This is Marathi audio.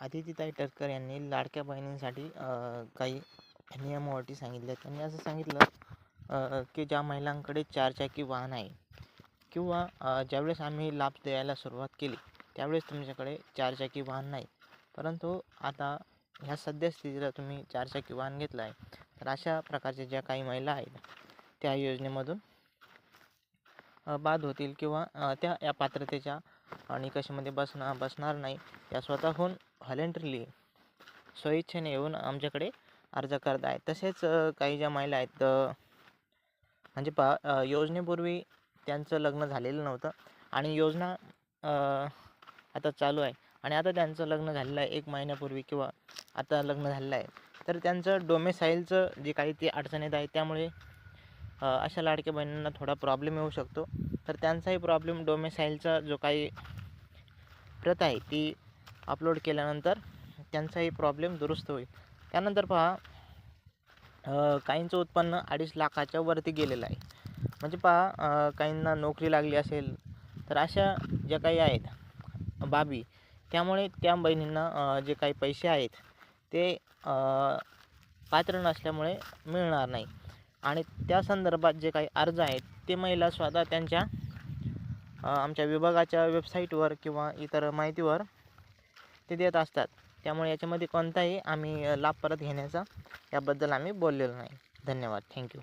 आदितीताई टरकर यांनी लाडक्या बहिणींसाठी काही नियम अटी सांगितल्या आहेत त्यांनी असं सांगितलं की ज्या महिलांकडे चारचाकी वाहन आहे किंवा ज्यावेळेस आम्ही लाभ द्यायला सुरुवात केली त्यावेळेस तुमच्याकडे चारचाकी वाहन नाही. परंतु आता ह्या सद्यस्थितीला तुम्ही चारचाकी वाहन घेतलं आहे तर अशा प्रकारच्या ज्या काही महिला आहेत त्या योजनेमधून बाद होतील किंवा त्या या पात्रतेच्या निकषामध्ये बसणार बसणार नाही त्या स्वतःहून व्हॉलेंटरीली स्वइच्छेने येऊन आमच्याकडे अर्ज करत आहेत तसेच काही ज्या महिला आहेत म्हणजे पा योजनेपूर्वी त्यांचं लग्न झालेलं नव्हतं आणि योजना आता चालू आहे आणि आता त्यांचं लग्न झालेलं आहे एक महिन्यापूर्वी किंवा आता लग्न झालेलं आहे. तर त्यांचं डोमेसाईलचं जे काही ते अडचणीत आहे त्यामुळे अशा लाडक्या बहिणींना थोडा प्रॉब्लेम येऊ शकतो. तर त्यांचाही प्रॉब्लेम डोमेसाईलचा जो काही प्रत आहे ती अपलोड केल्यानंतर त्यांचाही प्रॉब्लेम दुरुस्त होईल. त्यानंतर पहा काहींचं उत्पन्न अडीच लाखाच्या वरती गेलेलं आहे. म्हणजे पहा काहींना नोकरी लागली असेल तर अशा ज्या काही आहेत बाबी त्यामुळे त्या बहिणींना जे काही पैसे आहेत ते पात्र नसल्यामुळे मिळणार नाही. आणि त्या संदर्भात जे काही अर्ज आहेत ते महिला स्वतः त्यांच्या आमच्या विभागाच्या वेबसाईटवर किंवा इतर माहितीवर ते देत असतात. त्यामुळे याच्यामध्ये कोणताही आम्ही लाभ परत घेण्याचा याबद्दल आम्ही बोललेलो नाही. धन्यवाद. थँक्यू